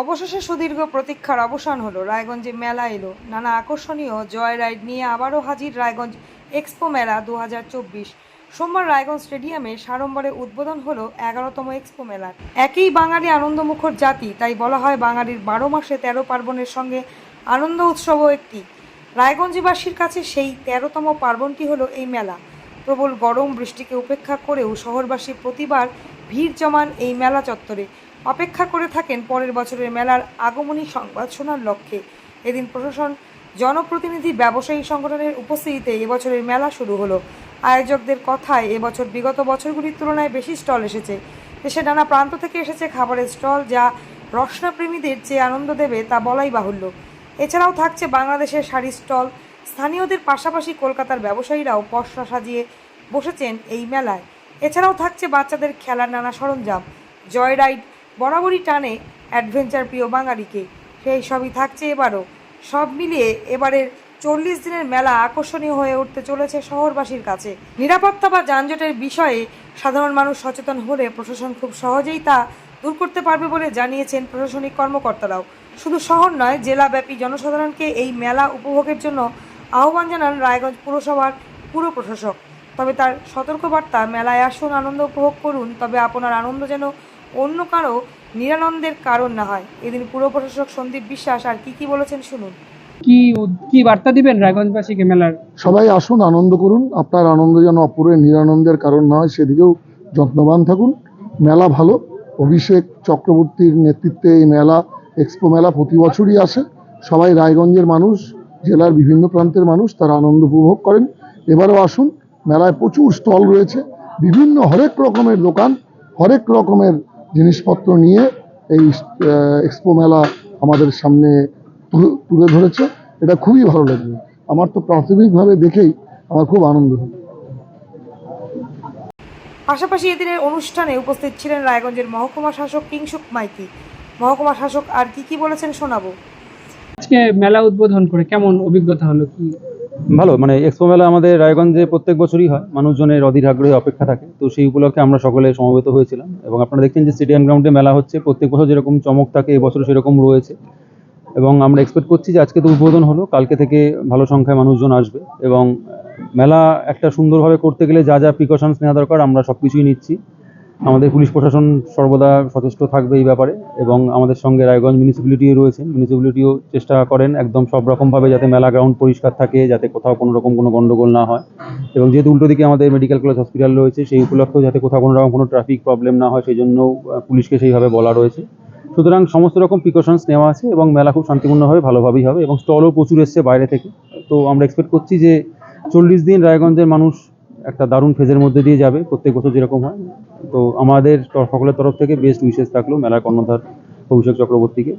অবশেষে সুদীর্ঘ প্রতীক্ষার অবসান হলো। রায়গঞ্জে মেলা এলো। নানা আকর্ষণীয় জয় রাইড নিয়ে আবারও হাজির রায়গঞ্জ এক্সপো মেলা দু হাজার চব্বিশ। সোমবার রায়গঞ্জ স্টেডিয়ামে সাড়ম্বরে উদ্বোধন হলো এগারোতম এক্সপো মেলার একই বাঙালি আনন্দমুখর জাতি, তাই বলা হয় বাঙালির বারো মাসে তেরো পার্বণের সঙ্গে আনন্দ উৎসবও একটি। রায়গঞ্জবাসীর কাছে সেই তেরোতম পার্বণটি হলো এই মেলা। প্রবল গরম বৃষ্টিকে উপেক্ষা করেও শহরবাসী প্রতিবার ভিড় জমান এই মেলা চত্বরে। অপেক্ষা করে থাকেন পরের বছরের মেলার আগমনী সংবাদ শোনার লক্ষ্যে। এদিন প্রশাসন, জনপ্রতিনিধি, ব্যবসায়ী সংগঠনের উপস্থিতিতে এবছরের মেলা শুরু হলো। আয়োজকদের কথায় এবছর বিগত বছরগুলির তুলনায় বেশি স্টল এসেছে। দেশে নানা প্রান্ত থেকে এসেছে খাবারের স্টল যা রসনাপ্রেমীদের যে আনন্দ দেবে তা বলাই বাহুল্য। এছাড়াও থাকছে বাংলাদেশের শাড়ির স্টল। স্থানীয়দের পাশাপাশি কলকাতার ব্যবসায়ীরাও পসরা সাজিয়ে বসেছেন এই মেলায়। এছাড়াও থাকছে বাচ্চাদের খেলার নানা সরঞ্জাম। জয় রাইড বরাবরই টানে অ্যাডভেঞ্চার প্রিয় বাঙালিকে। সেই সবই থাকছে এবারও। সব মিলিয়ে এবারের চল্লিশ দিনের মেলা আকর্ষণীয় হয়ে উঠতে চলেছে শহরবাসীর কাছে। নিরাপত্তা বা যানজটের বিষয়ে সাধারণ মানুষ সচেতন হলে প্রশাসন খুব সহজেই তা দূর করতে পারবে বলে জানিয়েছেন প্রশাসনিক কর্মকর্তারাও। শুধু শহর নয়, জেলাব্যাপী জনসাধারণকে এই মেলা উপভোগের জন্য আহ্বান জানান রায়গঞ্জ পুরসভার পুর প্রশাসক। তবে তার সতর্কবার্তা, মেলায় আসুন, আনন্দ উপভোগ করুন, তবে আপনার আনন্দ যেন অন্য কারও নিরানন্দের কারণ না হয়। এদিন পুর প্রশাসক সন্দীপ বিশ্বাস আর কি কি বলেছেন শুনুন। কি কি বার্তা দিবেন রায়গঞ্জবাসীকে মেলার? সবাই আসুন আনন্দ করুন। আপনার আনন্দ যেন অপরের নিরানন্দের কারণ না হয় সেদিকেও যত্নবান থাকুন। মেলা ভালো। অভিষেক চক্রবর্তীর নেতৃত্বে এই মেলা এক্সপো মেলা প্রতি বছরই আসে। সবাই রায়গঞ্জের মানুষ জেলার বিভিন্ন প্রান্তের মানুষ তারা আনন্দ উপভোগ করেন। এবারও আসুন মেলায় প্রচুর স্টল রয়েছে। বিভিন্ন হরেক রকমের দোকান হরেক রকমের জিনিসপত্র নিয়ে এই এক্সপো মেলা আমাদের সামনে তুলে- ধরেছে। এটা খুবই ভালো লাগবে আমার তো প্রাথমিকভাবে দেখেই আমার খুব আনন্দ হলো। পাশাপাশি এদিনের অনুষ্ঠানে উপস্থিত ছিলেন রায়গঞ্জের মহকুমা শাসক কিংসুক মাইতি। মহকুমা শাসক আর কি কি বলেছেন শোনাবো? আজকে মেলা উদ্বোধন করে কেমন অভিজ্ঞতা হলো কি? ভালো মানে এক্সপো মেলা আমাদের রায়গঞ্জে প্রত্যেক বছরই হয়, মানুষজনের অধীর আগ্রহে অপেক্ষা থাকে। তো সেই উপলক্ষে আমরা সকলে সমবেত হয়েছিলাম এবং আপনারা দেখছেন যে স্টেডিয়াম গ্রাউন্ডে মেলা হচ্ছে, প্রত্যেক বছর যেরকম চমক থাকে এবছর সেরকম রয়েছে। এবং আমরা এক্সপেক্ট করছি যে আজকে তো উদ্বোধন হলো, কালকে থেকে ভালো সংখ্যায় মানুষজন আসবে এবং মেলা একটা সুন্দরভাবে করতে গেলে যা যা প্রিকশনস নেওয়া দরকার আমরা সব কিছুই নিচ্ছি। আমাদের পুলিশ প্রশাসন সর্বদা সচেষ্ট থাকবে এই ব্যাপারে এবং আমাদের সঙ্গে রায়গঞ্জ মিউনিসিপ্যালিটিও রয়েছেন। মিউনিসিপ্যালিটিও চেষ্টা করেন একদম সব রকমভাবে যাতে মেলা গ্রাউন্ড পরিষ্কার থাকে যাতে কোথাও কোনো রকম কোনো গণ্ডগোল না হয় এবং যেহেতু উল্টো দিকে আমাদের মেডিকেল কলেজ হসপিটাল রয়েছে সেই উপলক্ষেও যাতে কোথাও কোনো রকম কোনো ট্রাফিক প্রবলেম না হয় সেই জন্যও আহ, পুলিশকে সেইভাবে বলা রয়েছে। সুতরাং সমস্ত রকম প্রিকশনস নেওয়া আছে এবং মেলা খুব শান্তিপূর্ণভাবে ভালোভাবেই হবে এবং স্টলও প্রচুর এসছে বাইরে থেকে। তো আমরা এক্সপেক্ট করছি যে চল্লিশ দিন রায়গঞ্জের মানুষ একটা দারুণ ফেজের মধ্যে দিয়ে যাবে প্রত্যেক বছর যেরকম হয়। তো আমাদের সকলের তরফ থেকে বেস্ট উইশেস থাকল মেলার কর্ণধার অভিষেক চক্রবর্তীকে।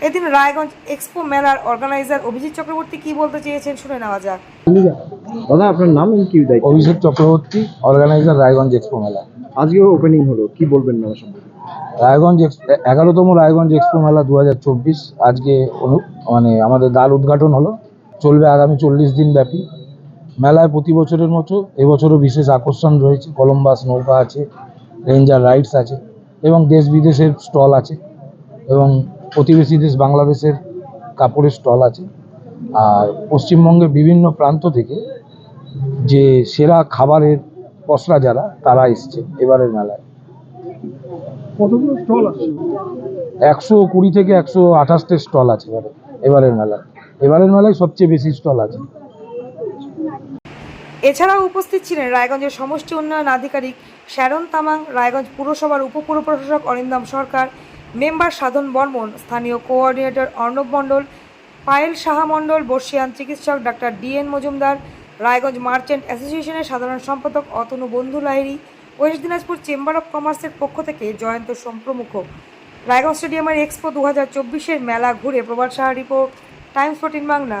এদিন রায়গঞ্জ এক্সপো মেলার অর্গানাইজার অভিজিৎ চক্রবর্তী কি বলতে চেয়েছেন শুনে নেওয়া যাক। দাদা আপনার নাম কি অভিষেক চক্রবর্তী অর্গানাইজার রায়গঞ্জ এক্সপো মেলা। আজকে ওপেনিং হলো কি বলবেন মেলা সম্পর্কে? রায়গঞ্জ এক্স- এগারোতম রায়গঞ্জ এক্সপো মেলা দু হাজার চব্বিশ আজকে মানে আমাদের দ্বার উদ্ঘাটন হলো। চলবে আগামী চল্লিশ দিন ব্যাপী মেলায় প্রতি বছরের মতো এবছরও বিশেষ আকর্ষণ রয়েছে। কলম্বাস নৌকা আছে রেঞ্জার রাইডস আছে এবং দেশ বিদেশের স্টল আছে এবং প্রতিবেশী দেশ বাংলাদেশের কাপড়ের স্টল আছে। আর পশ্চিমবঙ্গের বিভিন্ন প্রান্ত থেকে যে সেরা খাবারের পসরা যারা তারা এসছে এবারের মেলায়। কতগুলো স্টল আছে? একশো কুড়ি থেকে একশো আঠাশটা স্টল আছে এবারে এবারের মেলায়। এবারের মেলায় সবচেয়ে বেশি স্টল আছে। এছাড়াও উপস্থিত ছিলেন রায়গঞ্জের সমষ্টি উন্নয়ন আধিকারিক শ্যারন তামাং, রায়গঞ্জ পুরসভার উপপুর প্রশাসক অরিন্দম সরকার, মেম্বার সাধন বর্মন, স্থানীয় কোঅর্ডিনেটর অর্ণব মণ্ডল, পায়েল সাহা মণ্ডল, বর্ষিয়ান চিকিৎসক doctor D N Majumdar, Raiganj merchant অ্যাসোসিয়েশনের সাধারণ সম্পাদক Atanu Bandhu Lahiri, west Dinajpur chamber of কমার্সের পক্ষ থেকে জয়ন্ত সোম প্রমুখ রায়গঞ্জ স্টেডিয়ামের এক্সপো দু হাজার চব্বিশের মেলা ঘুরে Prabad Saha report, Times fourteen Bangla.